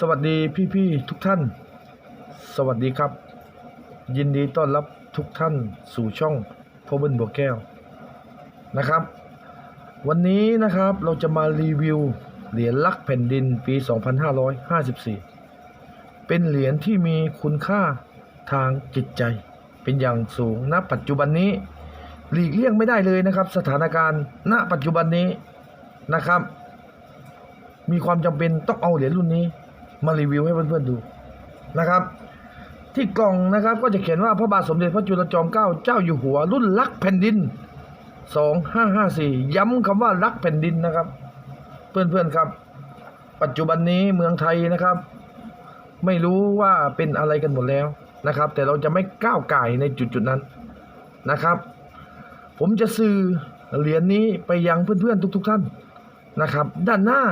สวัสดีพี่ๆทุกท่าน สวัสดีครับ ยินดีต้อนรับทุกท่านสู่ช่องพบเบิลบัวแก้วนะครับ วันนี้นะครับเราจะมารีวิวเหรียญลักแผ่นดินปี 2554 เป็นเหรียญที่มีคุณค่าทางจิตใจ เป็นอย่างสูงณปัจจุบันนี้ หลีกเลี่ยงไม่ได้เลยนะครับ สถานการณ์ณปัจจุบันนี้นะครับ มีความจำเป็นต้องเอาเหรียญรุ่นนี้ มารีวิวให้เพื่อนๆดูนะครับ ที่กล่องนะครับก็จะเขียนว่าพระบาทสมเด็จพระจุลจอมเกล้าเจ้าอยู่หัว รุ่นรักแผ่นดิน 2554 ย้ำคำว่ารักแผ่นดินนะครับ เพื่อนๆครับ ปัจจุบันนี้เมืองไทยนะครับ ไม่รู้ว่าเป็นอะไรกันหมดแล้วนะครับ แต่เราจะไม่ก้าวไก่ในจุดๆนั้นนะครับ ผมจะสื่อเหรียญนี้ไปยังเพื่อนๆทุก ๆ ท่านนะครับ ด้านหน้า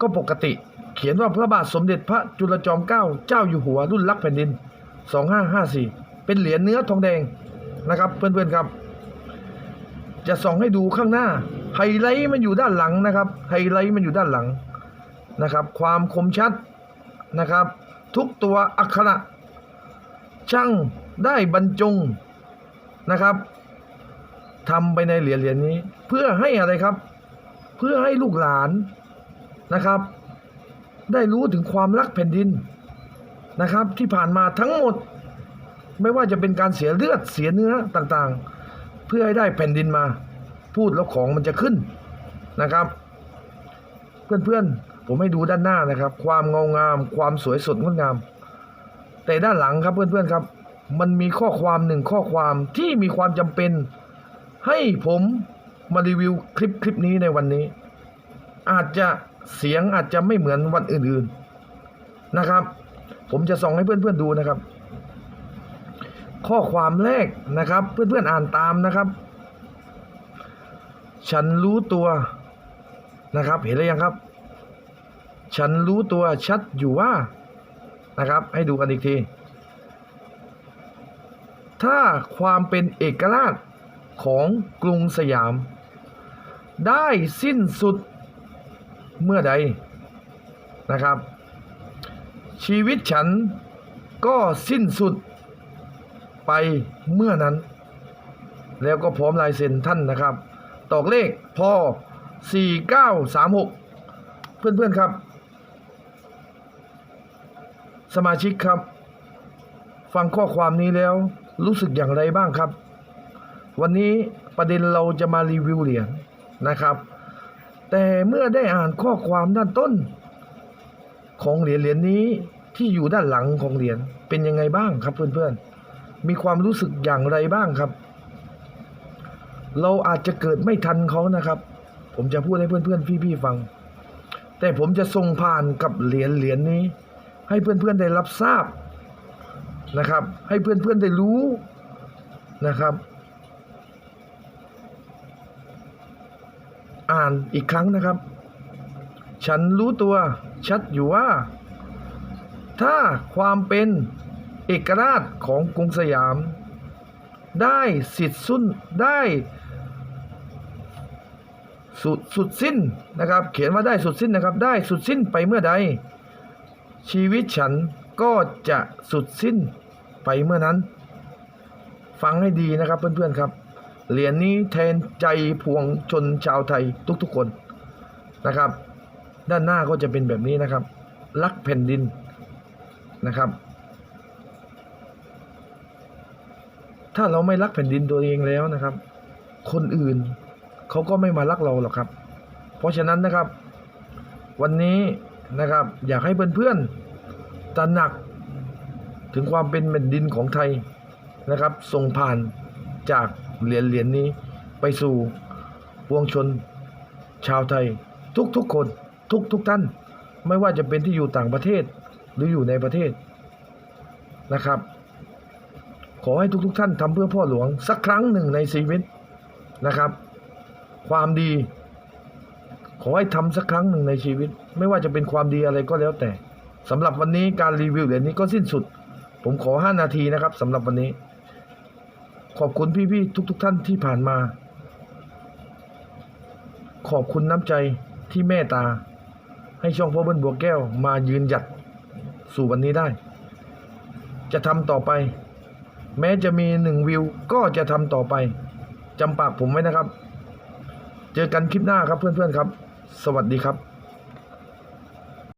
ก็ปกติ ขียนว่าพระบาทสมเด็จพระจุลจอมเกล้าเจ้าอยู่หัวรุ่นรักแผ่นดิน 2554 เป็นเหรียญเนื้อทองแดงนะครับเพื่อนๆครับ จะส่องให้ดูข้างหน้าไฮไลท์มันอยู่ด้านหลังนะครับไฮไลท์มันอยู่ด้านหลังนะครับ ความคมชัดนะครับ ทุกตัวอักขระช่างได้บรรจงนะครับทำไปในเหรียญเหรียญนี้ เพื่อให้อะไรครับ เพื่อให้ลูกหลานนะครับ ได้รู้ถึงความรักแผ่นดินนะครับ ที่ผ่านมาทั้งหมด ไม่ว่าจะเป็นการเสียเลือดเสียเนื้อต่างๆ เพื่อให้ได้แผ่นดินมา พูดแล้วของมันจะขึ้นนะครับ เพื่อนๆผมให้ดูด้านหน้านะครับ ความเงางาม ความสวยสดงดงาม แต่ด้านหลังครับเพื่อนๆครับ มันมีข้อความหนึ่งข้อความที่มีความจำเป็น ให้ผมมารีวิวคลิปคลิปนี้ในวันนี้ อาจจะเสียงอาจจะไม่เหมือนวันอื่นๆนะครับ ผมจะส่องให้เพื่อนๆดูนะครับ ข้อความแรกนะครับ เพื่อนๆอ่านตามนะครับ ฉันรู้ตัวนะครับ เห็นหรือยังครับ ฉันรู้ตัวชัดอยู่ว่านะครับ ให้ดูกันอีกที ถ้าความเป็นเอกราชของกรุงสยาม ได้สิ้นสุด เมื่อใดนะครับ ชีวิตฉันก็สิ้นสุดไปเมื่อนั้น แล้วก็พร้อมลายเซ็นท่านนะครับ ตอกเลขพอ4936 เพื่อนๆครับ สมาชิกครับ ฟังข้อความนี้แล้วรู้สึกอย่างไรบ้างครับ วันนี้ประเด็นเราจะมารีวิวเหรียญนะครับ แต่เมื่อได้อ่านข้อความด้านต้น ของเหรียญเหรียญนี้ที่อยู่ด้านหลังของเหรียญเป็นยังไงบ้างครับเพื่อนๆ มีความรู้สึกอย่างไรบ้างครับ เราอาจจะเกิดไม่ทันเขานะครับ ผมจะพูดให้เพื่อนๆ พี่ๆฟัง แต่ผมจะส่งผ่านกับเหรียญเหรียญนี้ ให้เพื่อนๆได้รับทราบนะครับ ให้เพื่อนๆได้รู้นะครับ อ่านอีกครั้งนะครับ ฉันรู้ตัวชัดอยู่ว่า ถ้าความเป็นเอกราชของกรุงสยาม ได้สิทธิ์สุนได้สุดสุดสิ้นนะครับ เขียนว่าได้สุดสิ้นนะครับ ได้สุดสิ้นไปเมื่อใด ชีวิตฉันก็จะสุดสิ้นไปเมื่อนั้น ฟังให้ดีนะครับเพื่อนๆครับ เหรียญนี้แทนใจพวงชนชาวไทยทุกๆคนนะครับ ด้านหน้าก็จะเป็นแบบนี้นะครับ รักแผ่นดินนะครับ ถ้าเราไม่รักแผ่นดินตัวเองแล้วนะครับ คนอื่นเขาก็ไม่มารักเราหรอกครับ เพราะฉะนั้นนะครับ วันนี้นะครับ อยากให้เพื่อนๆตระหนักถึงความเป็นแผ่นดินของไทยนะครับ ส่งผ่านจาก เหรียญเหรียญนี้ไปสู่ปวงชนชาวไทย ทุกๆคนทุกๆท่าน ไม่ว่าจะเป็นที่อยู่ต่างประเทศหรืออยู่ในประเทศนะครับ ขอให้ทุกๆท่านทำเพื่อพ่อหลวงสักครั้งหนึ่งในชีวิตนะครับ ความดี ขอให้ทำสักครั้งหนึ่งในชีวิต ไม่ว่าจะเป็นความดีอะไรก็แล้วแต่สำหรับวันนี้การรีวิวเหรียญนี้ก็สิ้นสุด ผมขอ 5 นาทีนะครับสำหรับวันนี้ ขอบคุณพี่ๆทุก ๆ ท่านที่ผ่านมา ขอบคุณน้ำใจที่เมตตา ให้ช่องพ่อเบิ้ลบัวแก้วมายืนหยัดสู่วันนี้ได้ จะทำต่อไป แม้จะมีหนึ่งวิวก็จะทำต่อไปจำปากผมไว้นะครับ เจอกันคลิปหน้าครับเพื่อนๆครับ สวัสดีครับ